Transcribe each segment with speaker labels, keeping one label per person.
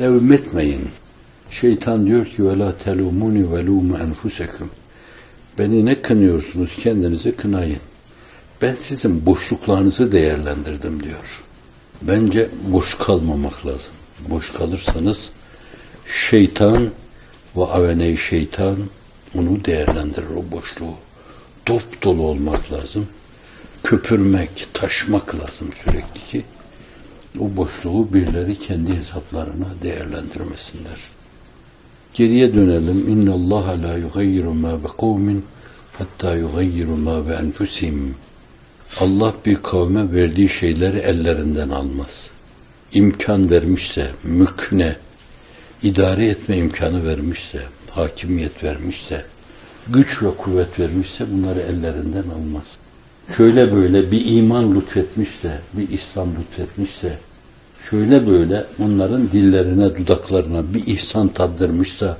Speaker 1: Levmetmeyin. Şeytan diyor ki وَلَا تَلُومُونِ وَلُومُ enfusekum. Beni ne kınıyorsunuz kendinizi kınayın. Ben sizin boşluklarınızı değerlendirdim diyor. Bence boş kalmamak lazım. Boş kalırsanız şeytan ve avene şeytan onu değerlendirir o boşluğu. Dop dolu olmak lazım. Köpürmek, taşmak lazım sürekli ki o boşluğu birileri kendi hesaplarına değerlendirmesinler. Geriye dönelim. İnna Allah la yugayyiru ma bi kavmin hatta yugayyiru ma bi enfusihim. Allah bir kavme verdiği şeyleri ellerinden almaz. İmkan vermişse, mükne, idare etme imkanı vermişse, hakimiyet vermişse, güç ve kuvvet vermişse bunları ellerinden almaz. Şöyle böyle bir iman lütfetmişse, bir İslam lütfetmişse, şöyle böyle onların dillerine, dudaklarına bir ihsan tattırmışsa,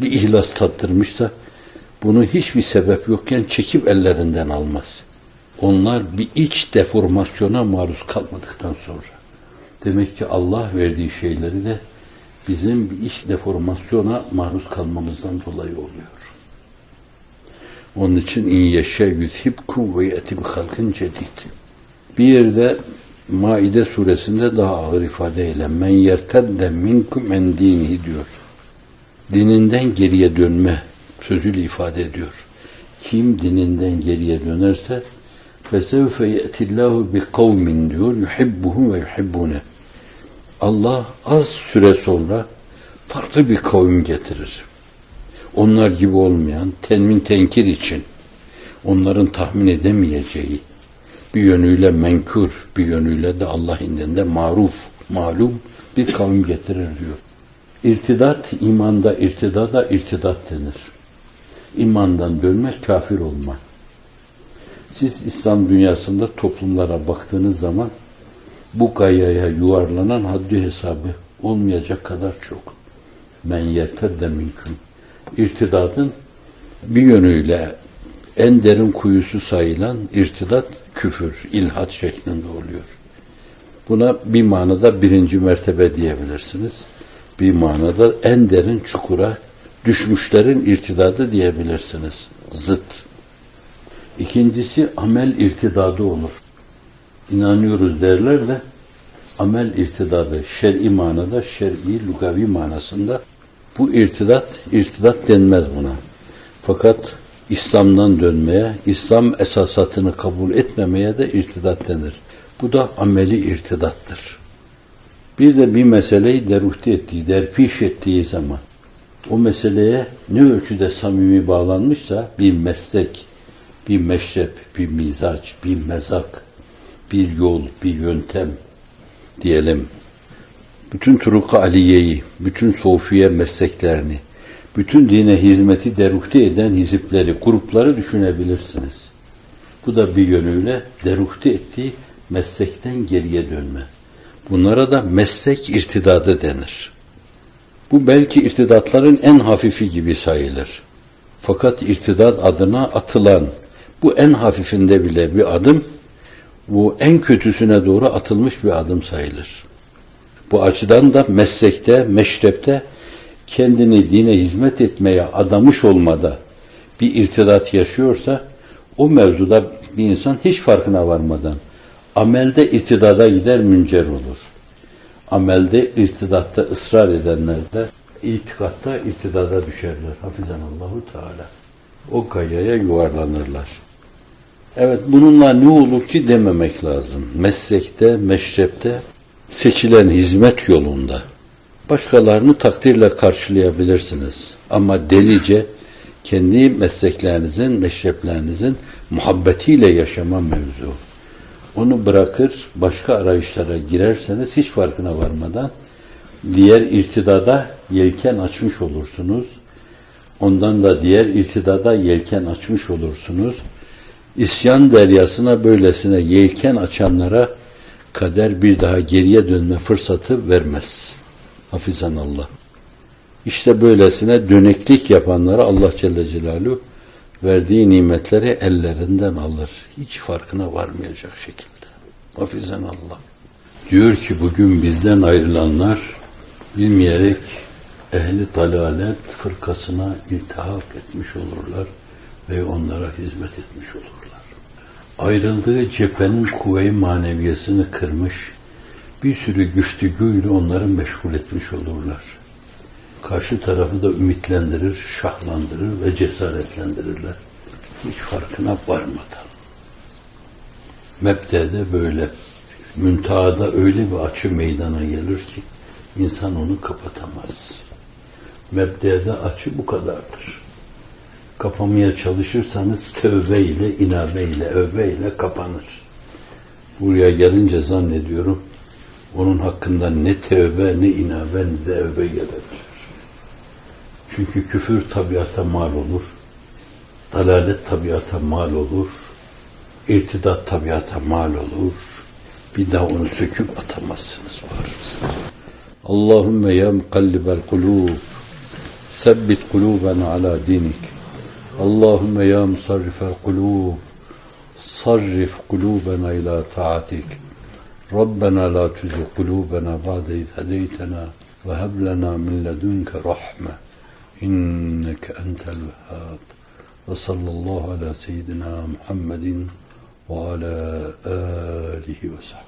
Speaker 1: bir ihlas tattırmışsa, bunu hiçbir sebep yokken çekip ellerinden almaz. Onlar bir iç deformasyona maruz kalmadıktan sonra. Demek ki Allah verdiği şeyleri de bizim bir iç deformasyona maruz kalmamızdan dolayı oluyor. Onun için in yeşe yüzhibkum ve halkın cedid. Bir yerde Maide suresinde daha ağır ifadeyle men yertedde minkum en dinihi diyor. Dininden geriye dönme sözüyle ifade ediyor. Kim dininden geriye dönerse fesevfe yetillahu bi kavmin diyor yuhibbuhum ve yuhibbune. Allah az süre sonra farklı bir kavim getirir. Onlar gibi olmayan, tenmin tenkir için, onların tahmin edemeyeceği, bir yönüyle menkür, bir yönüyle de Allah indinde maruf, malum bir kavim getirir diyor. İrtidat, imanda irtidada irtidat denir. İmandan dönmek kafir olmak. Siz İslam dünyasında toplumlara baktığınız zaman bu gayaya yuvarlanan haddi hesabı olmayacak kadar çok. Men yertedde minküm. İrtidadın bir yönüyle en derin kuyusu sayılan irtidat küfür, ilhat şeklinde oluyor. Buna bir manada birinci mertebe diyebilirsiniz. Bir manada en derin çukura düşmüşlerin irtidadı diyebilirsiniz. Zıt. İkincisi amel irtidadı olur. İnanıyoruz derler de amel irtidadı şer'i manada, şer'i lugavi manasında bu irtidat, irtidat denmez buna. Fakat İslam'dan dönmeye, İslam esasatını kabul etmemeye de irtidat denir. Bu da ameli irtidattır. Bir de bir meseleyi deruhte ettiği, derpiş ettiği zaman o meseleye ne ölçüde samimi bağlanmışsa bir meslek, bir meşrep, bir mizaç, bir mezak, bir yol, bir yöntem diyelim. Bütün Turuk-ı Aliye'yi, bütün Sofiye mesleklerini, bütün dine hizmeti deruhte eden hizipleri, grupları düşünebilirsiniz. Bu da bir yönüyle deruhte ettiği meslekten geriye dönme. Bunlara da meslek irtidadı denir. Bu belki irtidatların en hafifi gibi sayılır. Fakat irtidat adına atılan bu en hafifinde bile bir adım, bu en kötüsüne doğru atılmış bir adım sayılır. Bu açıdan da meslekte, meşrepte kendini dine hizmet etmeye adamış olmada bir irtidat yaşıyorsa o mevzuda bir insan hiç farkına varmadan amelde irtidada gider müncer olur. Amelde irtidatta ısrar edenler de itikatta irtidada düşerler. Hafizanallahu Teala. O gayaya yuvarlanırlar. Evet bununla ne olur ki dememek lazım. Meslekte, meşrepte, seçilen hizmet yolunda başkalarını takdirle karşılayabilirsiniz. Ama delice kendi mesleklerinizin, meşreplerinizin muhabbetiyle yaşama mevzu. Onu bırakır, başka arayışlara girerseniz hiç farkına varmadan diğer irtidada yelken açmış olursunuz. Ondan da diğer irtidada yelken açmış olursunuz. İsyan deryasına böylesine yelken açanlara kader bir daha geriye dönme fırsatı vermez. Hafizan Allah. İşte böylesine döneklik yapanlara Allah Celle Celaluhu verdiği nimetleri ellerinden alır. Hiç farkına varmayacak şekilde. Hafizan Allah. Diyor ki bugün bizden ayrılanlar bilmeyerek ehli dalalet fırkasına iltihak etmiş olurlar ve onlara hizmet etmiş olurlar. Ayrıldığı cephenin kuvve-i maneviyesini kırmış, bir sürü güftügüyle onları meşgul etmiş olurlar. Karşı tarafı da ümitlendirir, şahlandırır ve cesaretlendirirler. Hiç farkına varmadan. Mebde'de böyle, müntehada öyle bir açı meydana gelir ki insan onu kapatamaz. Mebde'de açı bu kadardır. Kapamaya çalışırsanız tövbe ile, inabe ile, övbe ile kapanır. Buraya gelince zannediyorum onun hakkında ne tövbe, ne inabe, ne de övbe gelebilir. Çünkü küfür tabiata mal olur. Dalalet tabiata mal olur. irtidat tabiata mal olur. Bir daha onu söküp atamazsınız bağrınızdan. Allahümme ya mukallibel kulub sebbit kulubena ala dinik. Allahümme ya musarrifel kulub sarrif kulubena ila taatik. ربنا لا تزغ قلوبنا بعد إذ هديتنا وهب لنا من لدنك رحمة إنك أنت الوهاب وصلى الله على سيدنا محمد وعلى آله وصحبه